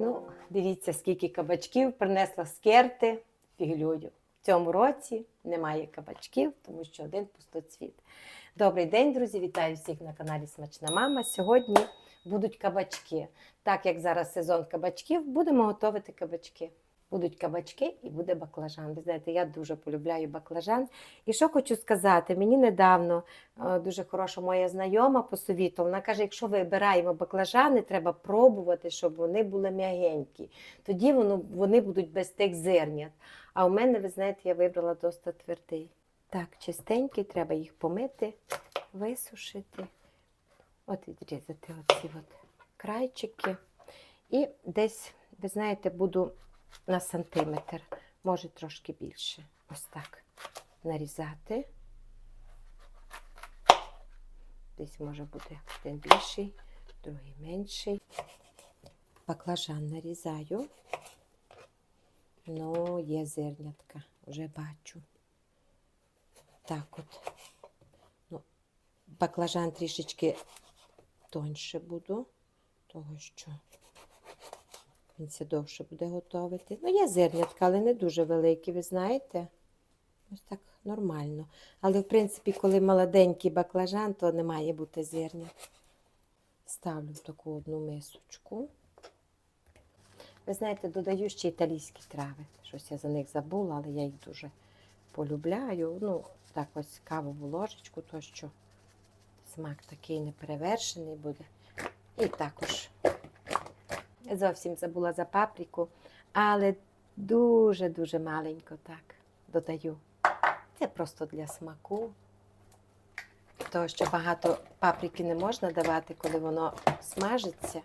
Ну, дивіться, скільки кабачків принесла скерти фіглюю. В цьому році немає кабачків, тому що один пустоцвіт. Добрий день, друзі! Вітаю всіх на каналі Смачна Мама. Сьогодні будуть кабачки. Так як зараз сезон кабачків, будемо готувати кабачки. Будуть кабачки і буде баклажан. Ви знаєте, я дуже полюбляю баклажан. І що хочу сказати, мені недавно е, дуже хороша моя знайома посовітувала. Вона каже, якщо вибираємо баклажани, треба пробувати, щоб вони були м'ягенькі. Тоді воно, вони будуть без тих зернят. А у мене, ви знаєте, я вибрала досить твердий. Так, чистенький, треба їх помити, висушити. От відрізати оці от крайчики. І десь, ви знаєте, буду на сантиметр, може трошки більше. Ось так нарізати. Десь може бути один більший, другий менший. Баклажан нарізаю. Ну, є зернятка, вже бачу. Так от. Ну, баклажан трішечки тоньше буду, того що він це довше буде готувати. Ну, є зернятка, але не дуже великі, ви знаєте. Ось так нормально. Але, в принципі, коли молоденький баклажан, то не має бути зернят. Ставлю в таку одну мисочку. Ви знаєте, додаю ще італійські трави. Щось я за них забула, але я їх дуже полюбляю. Ну, так ось кавову ложечку, то що смак такий неперевершений буде. І також зовсім забула за паприку, але дуже-дуже маленько так додаю. Це просто для смаку. Тому що багато паприки не можна давати, коли воно смажиться.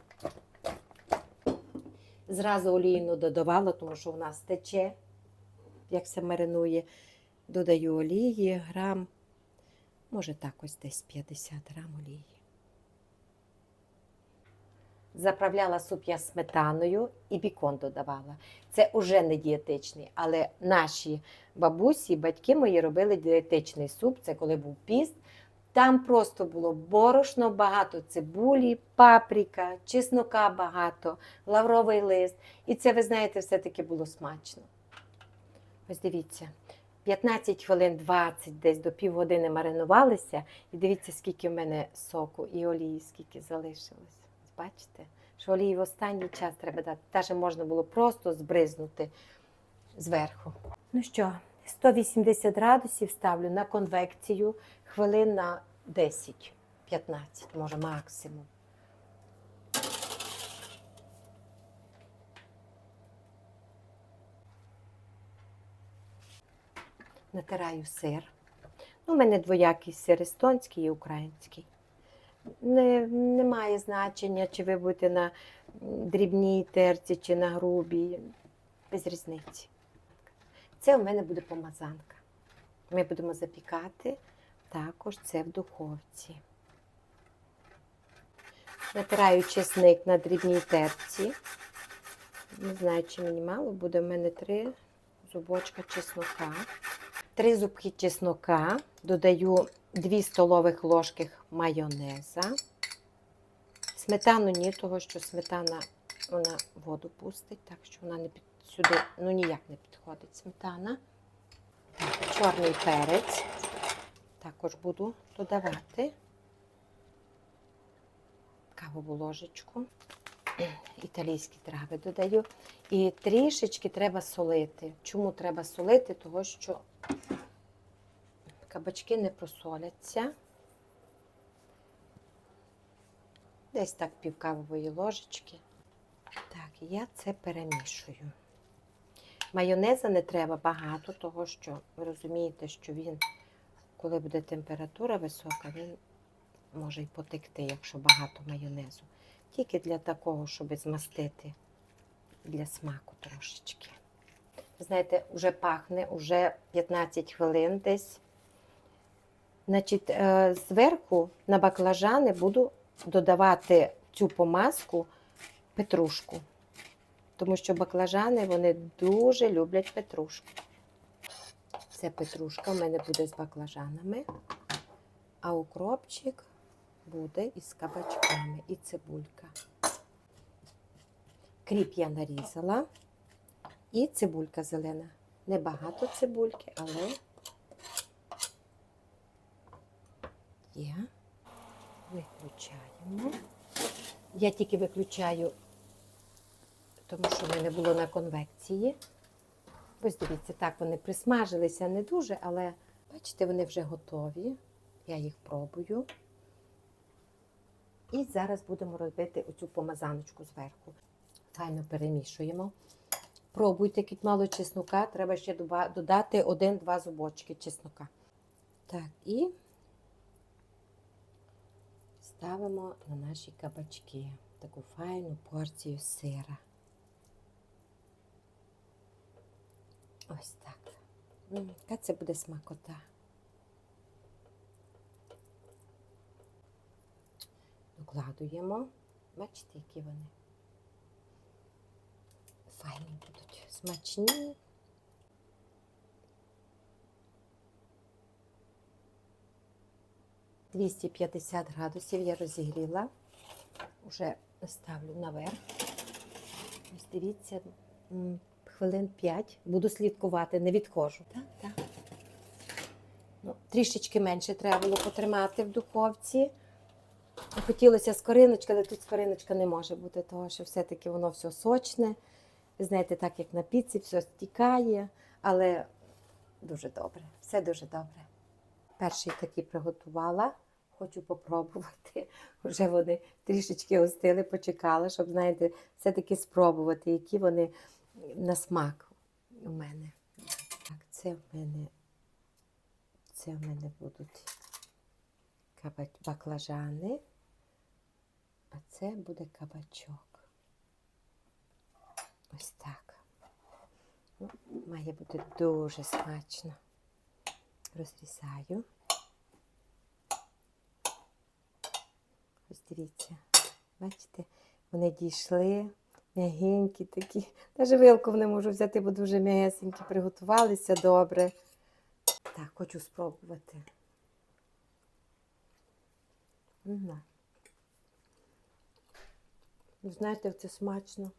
Зразу олійну додавала, тому що у нас тече, як все маринує. Додаю олії, грам, може так ось десь 50 грам олії. Заправляла суп я сметаною і бікон додавала. Це уже не дієтичний, але наші бабусі, батьки мої робили дієтичний суп. Це коли був піст. Там просто було борошно, багато цибулі, паприка, чеснока багато, лавровий лист. І це, ви знаєте, все-таки було смачно. Ось дивіться, 15 хвилин 20, десь до півгодини маринувалися. І дивіться, скільки в мене соку і олії, скільки залишилось. Бачите, що олії в останній час треба дати. Теж можна було просто збризнути зверху. Ну що, 180 градусів ставлю на конвекцію хвилин на 10-15, може максимум. Натираю сир. У мене двоякий сир естонський і український. Не, немає значення, чи ви будете на дрібній терці, чи на грубій. Без різниці. Це у мене буде помазанка. Ми будемо запікати також це в духовці. Натираю чесник на дрібній терці. Не знаю, чи мені мало буде. У мене три зубочка чеснока. Три зубки чеснока. Додаю 2 столових ложки майонеза. Сметану ні, того що сметана вона воду пустить, так що вона не під, сюди ну, ніяк не підходить сметана. Чорний перець. Також буду додавати кавову ложечку. Італійські трави додаю. І трішечки треба солити. Чому треба солити? Того що кабачки не просоляться. Десь так пів кавової ложечки. Так, я це перемішую. Майонеза не треба багато, того що ви розумієте, що він, коли буде температура висока, він може й потекти, якщо багато майонезу. Тільки для такого, щоб змастити для смаку трошечки. Знаєте, вже пахне, вже 15 хвилин десь. Значить, е, зверху на баклажани буду додавати цю помазку петрушку. Тому що баклажани вони дуже люблять петрушку. Це петрушка в мене буде з баклажанами, а укропчик буде із кабачками і цибулька. Кріп я нарізала. І цибулька зелена. Небагато цибульки, але є. Виключаємо. Я тільки виключаю, тому що в мене було на конвекції. Ось дивіться, так вони присмажилися не дуже, але бачите, вони вже готові. Я їх пробую. І зараз будемо робити оцю помазаночку зверху. Файно перемішуємо. Пробуйте кіт мало чеснока, треба ще додати один-два зубочки чеснока. Так, і ставимо на наші кабачки таку файну порцію сира. Ось так. Яка це буде смакота. Докладуємо. Бачите, які вони. Файні будуть, смачні. «250 градусів я розігріла. Уже ставлю наверх. Ось дивіться, хвилин 5. Буду слідкувати, не відходжу. Так, так. Ну, трішечки менше треба було потримати в духовці. Хотілося скориночка, але тут скориночка не може бути, тому що все-таки воно все сочне. Знаєте, так як на піці, все стікає, але дуже добре, все дуже добре. Перший такий приготувала, хочу попробувати. Вже вони трішечки остили, почекала, щоб, знаєте, все-таки спробувати, які вони на смак у мене. Так, це в мене, це в мене будуть баклажани, а це буде кабачок. Ось так. Має бути дуже смачно. Розрізаю. Ось дивіться, бачите, вони дійшли, м'ягенькі такі. Навіть вилку не можу взяти, бо дуже м'ягесенькі, приготувалися добре. Так, хочу спробувати. Ви знаєте, це смачно.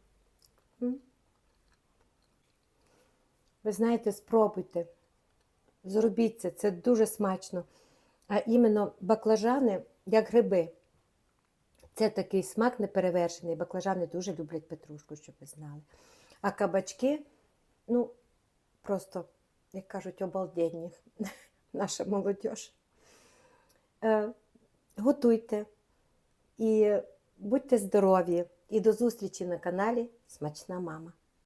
Ви знаєте, спробуйте. Зробіть це, це дуже смачно. А іменно баклажани, як гриби. Це такий смак неперевершений. Баклажани дуже люблять петрушку, щоб ви знали. А кабачки, ну, просто, як кажуть, обалденні. Наша молодь. Е, готуйте і будьте здорові. І до зустрічі на каналі Смачна мама.